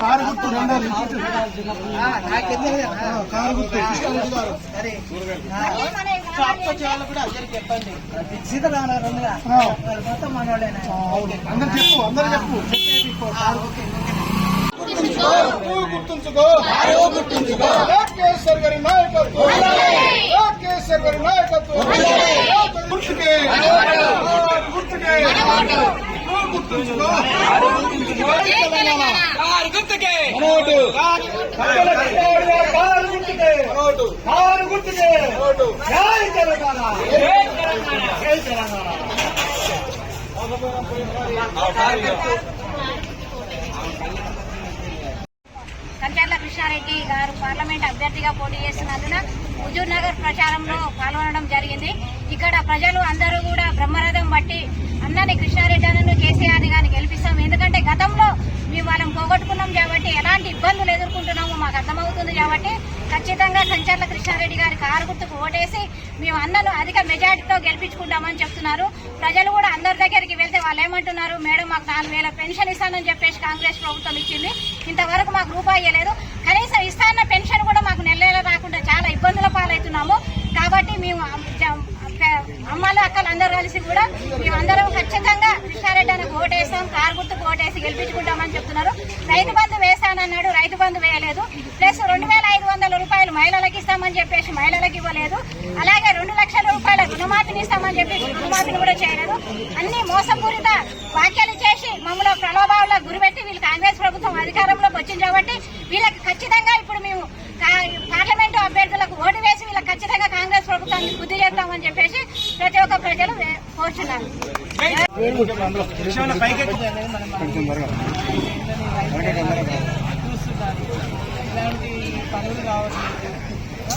Car గుర్తు రెండోది car గుర్తు వాళ్ళు కూడా అందరికి చెప్పండి సీతారామరావు మొత్తం మనోళ్ళేనా అందరు చెప్పు అందరు చెప్పు గుర్తుంచుకో. గుర్తుంచుకో. కేసీఆర్ గారి నాయకత్వం. కేసీఆర్ గారి నాయకత్వం. గుర్తుకే గుర్తుకే గుర్తుంచుకో. తెలంగాణ జై తెలంగాణ కంచర్ల కృష్ణారెడ్డి గారు పార్లమెంట్ అభ్యర్థిగా పోటీ చేస్తున్నందున హుజూర్ నగర్ ప్రచారంలో పాల్గొనడం జరిగింది. ఇక్కడ ప్రజలు అందరూ కూడా బ్రహ్మరథం బట్టి అన్నని కృష్ణారెడ్డి అన్నను కేసీఆర్ గారిని గెలిపిస్తాం. ఎందుకంటే గతంలో మేము వాళ్ళని పోగొట్టుకున్నాం కాబట్టి ఎలాంటి ఇబ్బందులు ఎదుర్కొంటున్నామో మాకు అర్థమవుతుంది కాబట్టి ఖచ్చితంగా కంచర్ల కృష్ణారెడ్డి గారి కారు గుర్తుకు ఓటేసి మేము అన్నను అధిక మెజార్టీతో గెలిపించుకుంటామని చెప్తున్నారు. ప్రజలు కూడా అందరి దగ్గరికి వెళ్తే వాళ్ళు ఏమంటున్నారు? మేడం మాకు నాలుగు వేల పెన్షన్ ఇస్తానని చెప్పేసి కాంగ్రెస్ ప్రభుత్వం ఇచ్చింది. ఇంతవరకు మాకు రూపాయి ఇవ్వలేదు కనీసం ఇస్తాన్న పెన్షన్ కూడా మాకు నెల నెల రాకుండా చాలా ఇబ్బందుల పాలవుతున్నాము. కాబట్టి మేము అమ్మాలు అక్కలు అందరూ కలిసి కూడా మేమందరం ఖచ్చితంగా కృష్ణారెడ్డి అని ఓటేసాం కారు గుర్తుకు ఓటేసి గెలిపించుకుంటామని చెప్తున్నారు. రైతు బంధు వేస్తానన్నాడు రైతు బంధు వేయలేదు. ప్లస్ రెండు వేల ఐదు వందల రూపాయలు మహిళలకు ఇస్తామని చెప్పేసి మహిళలకు ఇవ్వలేదు. అలాగే రెండు లక్షల రూపాయల రుణమాఫీని ఇస్తామని చెప్పేసి రుణమాఫీని కూడా చేయలేదు. అన్ని మోసపూరిత వ్యాఖ్యలు చేసి మమ్మల్ని ప్రలోభావులకు గురిపెట్టి వీళ్ళు కాంగ్రెస్ ప్రభుత్వం అధికారంలోకి వచ్చింది కాబట్టి వీళ్ళకి ఖచ్చితంగా ఇప్పుడు మేము పార్లమెంటు అభ్యర్థులకు ఓటు వేసి వీళ్ళకి ఖచ్చితంగా కాంగ్రెస్ ప్రభుత్వాన్ని బుద్ధి చేస్తామని చెప్పేసి ఇలాంటి పనులు కావట్లేదు ఆ?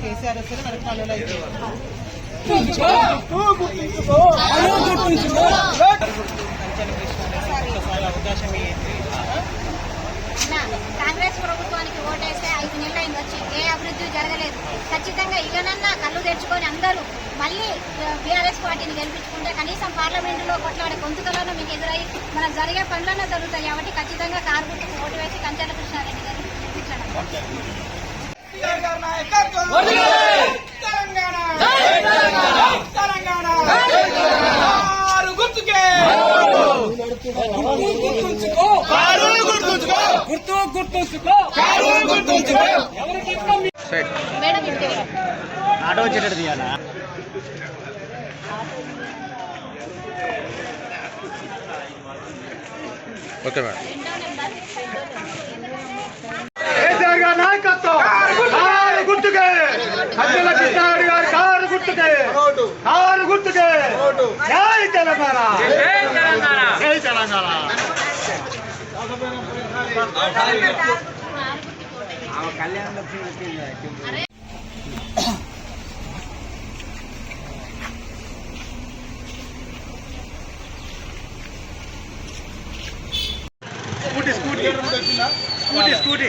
కేసీఆర్ వస్తే మనకి పనులు అయితే అవకాశం కాంగ్రెస్ ప్రభుత్వానికి ఓటేస్తే ఐదు నెలలు అయింది వచ్చి ఏ అభివృద్ధి జరగలేదు ఖచ్చితంగా ఇకనన్నా కళ్ళు తెచ్చుకొని అందరూ మళ్ళీ బీఆర్ఎస్ పార్టీని గెలిపించుకుంటే కనీసం పార్లమెంటులో కొట్లాడే గొంతుకలను మీకు ఎదురై మనకు జరిగే పనులన్నా జరుగుతాయి కాబట్టి ఖచ్చితంగా కార్మికులకు ఓటు వేసి కంచెల కృష్ణారెడ్డి గెలిపించడం మేడం ఆటో వచ్చేటట్టు తీయాలా? Okay madam. నాయకత్వం. కారు గుర్తుకే. సజ్జల కృష్ణారెడ్డి గారి కారు గుర్తుకే. కారు గుర్తుకే. జై తెలంగాణ. జై Telangana. Scooty scooty scooty scooty.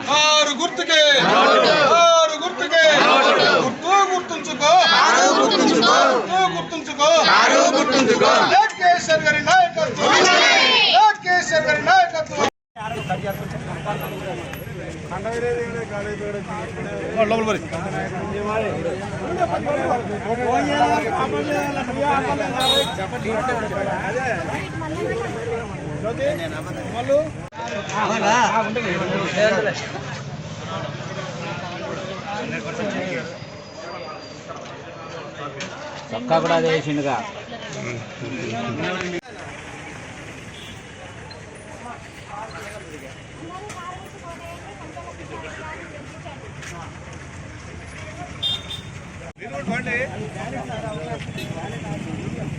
Car గుర్తుకే కారు గుర్తుకే. గుర్తు గుర్తుంచుకో. గుర్తుంచుకో. గుర్తుంచుకో. గుర్తుంచుకో. కేసీఆర్ గారి నాయకత్వం. కేసీఆర్ గారి నాయకత్వం. చొక్కా కూడా అదే వేసిండుగా.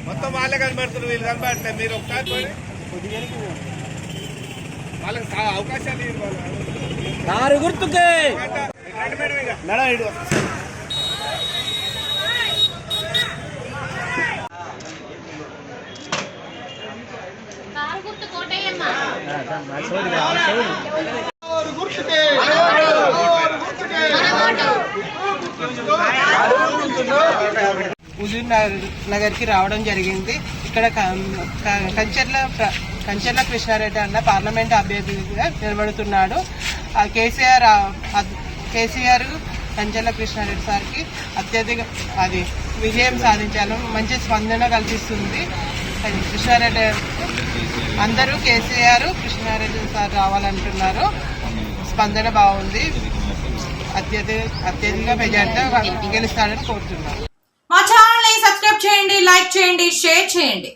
మొత్తం వాళ్ళే కనబడుతున్నారు వీళ్ళు కనబడట్లేదు. మీరు ఒకసారి పోయి వాళ్ళకి అవకాశాలు. కారు గుర్తుకే. మేడం ఇక. మేడం ఇటు హుజూర్ నగర్ నగర్కి రావడం జరిగింది. ఇక్కడ క- కంచర్ల కంచర్ల కృష్ణారెడ్డి అన్న పార్లమెంట్ అభ్యర్థిగా నిలబడుతున్నాడు. ఆ కేసీఆర్ కేసీఆర్ కంచర్ల కృష్ణారెడ్డి సార్కి అత్యధిక అది విజయం సాధించాలి. మంచి స్పందన కల్పిస్తుంది. అది కృష్ణారెడ్డి అందరూ కేసీఆర్ కృష్ణారెడ్డి సార్ రావాలంటున్నారు. స్పందన బాగుంది. అత్యధిక అత్యధిక మెజార్టీతో గెలుస్తాడని కోరుతున్నాను మా ఛానల్ని సబ్స్క్రైబ్ చేయండి లైక్ చేయండి షేర్ చేయండి.